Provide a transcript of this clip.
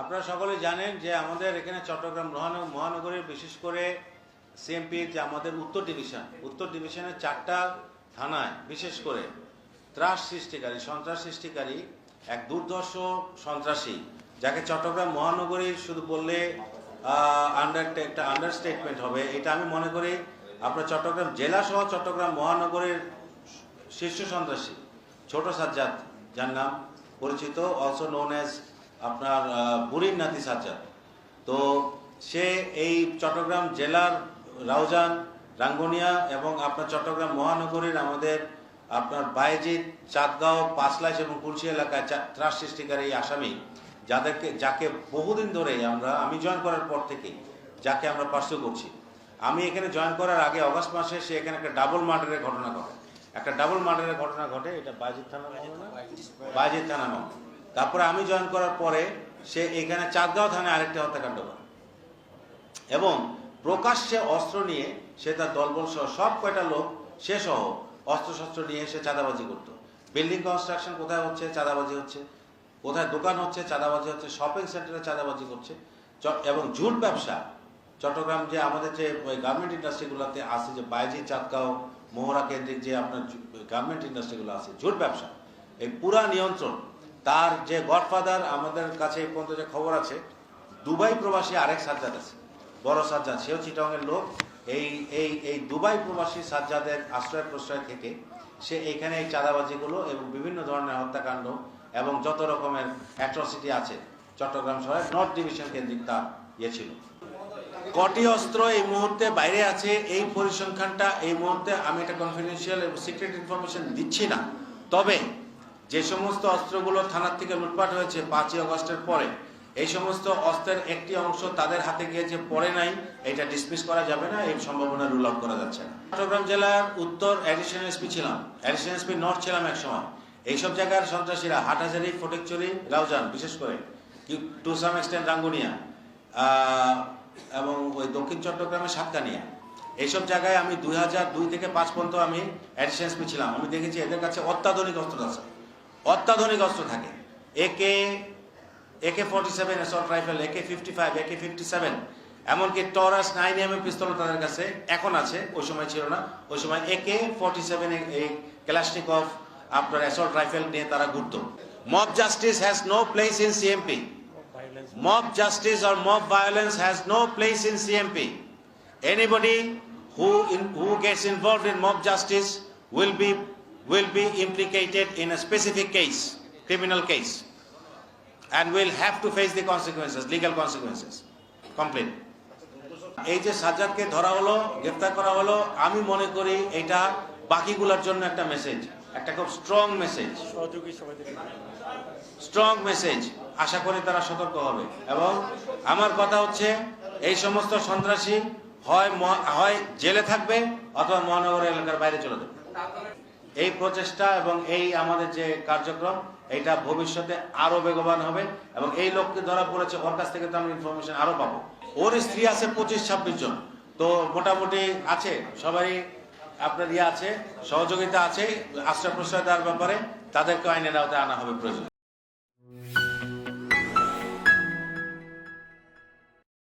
আপনারা সকলে জানেন যে আমাদের এখানে চট্টগ্রাম মহানগর মহানগরের বিশেষ করে সিএমপির যে আমাদের উত্তর ডিভিশন উত্তর ডিভিশনের চারটা থানায় বিশেষ করে ত্রাস সৃষ্টিকারী, সন্ত্রাস সৃষ্টিকারী, এক দুর্ধর্ষ সন্ত্রাসী, যাকে চট্টগ্রাম মহানগরী শুধু বললে আন্ডার একটা আন্ডারস্টেটমেন্ট হবে। এটা আমি মনে করি আপনার চট্টগ্রাম জেলা সহ চট্টগ্রাম মহানগরের শীর্ষ সন্ত্রাসী, ছোট সাজ্জাদ, যার নাম পরিচিত অলসো নোন অ্যাজ আপনার বুড়ির নাতি সাজ্জাদ। তো সে এই চট্টগ্রাম জেলার রাউজান, রাঙ্গুনিয়া এবং আপনার চট্টগ্রাম মহানগরীর আমাদের আপনার বাইজিৎ চাঁদগাঁও, পাঁচলাইশ এবং কুলসি এলাকায় ত্রাস সৃষ্টিকারী এই আসামি, যাদেরকে, যাকে বহুদিন ধরে আমরা, আমি জয়েন করার পর থেকে যাকে আমরা পার্সু করছি। আমি এখানে জয়েন করার আগে অগস্ট মাসে সে এখানে একটা ডাবল মার্ডারের ঘটনা ঘটে। একটা ডাবল মার্ডারের ঘটনা ঘটে, এটা বাইজিৎ থানা বাইজিৎ থানা মামলা। তারপরে আমি জয়েন করার পরে সে এখানে চাঁদগাঁও থানায় আরেকটা হত্যাকাণ্ড করে। এবং প্রকাশ্যে অস্ত্র নিয়ে সে তার দলবল সহ সব কয়টা লোক, সে সহ অস্ত্রশস্ত্র নিয়ে সে চাঁদাবাজি করতো। বিল্ডিং কনস্ট্রাকশন কোথায় হচ্ছে? চাঁদাবাজি হচ্ছে। কোথায় দোকান হচ্ছে? চাঁদাবাজি হচ্ছে। শপিং সেন্টারে চাঁদাবাজি করছে। এবং জুট ব্যবসা। চট্টগ্রাম যে আমাদের যে গার্মেন্ট ইন্ডাস্ট্রিগুলোতে আছে যে বাইজি, চাঁদগাঁও, মোহরা কেন্দ্রিক যে আপনার গার্মেন্ট ইন্ডাস্ট্রিগুলো আছে জুট ব্যবসা। এই পুরা নিয়ন্ত্রণ তার যে গডফাদার আমাদের কাছে এই পর্যন্ত যে খবর আছে, দুবাই প্রবাসী আরেক সাজ্জাদ আছে, বড় সাজ্জাদ, সেও চিটংয়ের লোক। এই এই এই দুবাই প্রবাসী সাজ্জাদের আশ্রয় প্রশ্রয় থেকে সে এখানে এই চাঁদাবাজিগুলো এবং বিভিন্ন ধরনের হত্যাকাণ্ড এবং যত রকমের অ্যাট্রসিটি আছে চট্টগ্রাম শহরে নর্থ ডিভিশন কেন্দ্রিক তার ইয়ে ছিল। কটি অস্ত্র এই মুহূর্তে বাইরে আছে, এই পরিসংখ্যানটা এই মুহূর্তে আমি এটা কনফিডেন্সিয়াল এবং সিক্রেট ইনফরমেশন দিচ্ছি না। তবে যে সমস্ত অস্ত্রগুলো থানার থেকে লুটপাট হয়েছে পাঁচই অগস্টের পরে, এই সমস্ত অস্ত্রের একটি অংশ তাদের হাতে গিয়ে যে পড়ে নাই, এটা ডিসমিস করা যাবে না এই সম্ভাবনা রুল আউট করা যাচ্ছে না। চট্টগ্রাম জেলার উত্তর অ্যাডিশনাল এসপি ছিলাম অ্যাডিশনাল এসপি নর্থ ছিলাম এক সময়। এইসব জায়গার সন্ত্রাসীরা হাটহাজারি, ফটিকচুরি রাউজান বিশেষ করে টু সাম এক্সটেন্ট রাঙ্গুনিয়া এবং ওই দক্ষিণ চট্টগ্রামের সাতকানিয়া। এইসব জায়গায় আমি দুই হাজার দুই থেকে পাঁচ পর্যন্ত আমি অ্যাডিশনাল এসপি ছিলাম। আমি দেখেছি এদের কাছে অত্যাধুনিক অস্ত্র আছে। অত্যাধুনিক অস্ত্র থাকে। একে AK forty seven assault rifle AK fifty five AK fifty seven এমনকি Taurus nine M M pistol তাদের কাছে এখন আছে ওই সময় ছিল না। ওই সময় একে ফর্টি সেভেন এই ক্যালাস্টিক অফ আপনার অ্যাসল্ট রাইফেল নিয়ে তারা ঘুরতো। Mob justice has no place in CMP mob justice or mob violence has no place in CMP. Anybody who in who gets involved in mob justice will be, will be implicated in a specific case, criminal case, and will have to face the consequences, legal consequences. Complete. এই যে সাজ্জাদকে ধরা হলো গ্রেফতার করা হলো আমি মনে করি এটা বাকিগুলোর জন্য একটা মেসেজ একটা খুব স্ট্রং মেসেজ সহযোগী স্ট্রং মেসেজ আশা করি তারা সতর্ক হবে এবং আমার কথা হচ্ছে এই সমস্ত সন্ত্রাসী হয় হয় জেলে থাকবে অথবা মহানগর এলাকার বাইরে চলে যাবে এই প্রচেষ্টা এবং এই আমাদের যে কার্যক্রম এটা ভবিষ্যতে আরও বেগবান হবে এবং এই লোককে ধরা পড়েছে, ওর কাছ থেকে তো আমরা ইনফরমেশন আরও পাবো। ওর স্ত্রী আছে পঁচিশ, ছাব্বিশ জন। তো মোটামুটি আছে সবাই আপনার ইয়ে আছে, সহযোগিতা আছে আশ্রয় প্রশ্রয় দেওয়ার ব্যাপারে তাদেরকে আইনের আওতায় আনা হবে প্রয়োজন।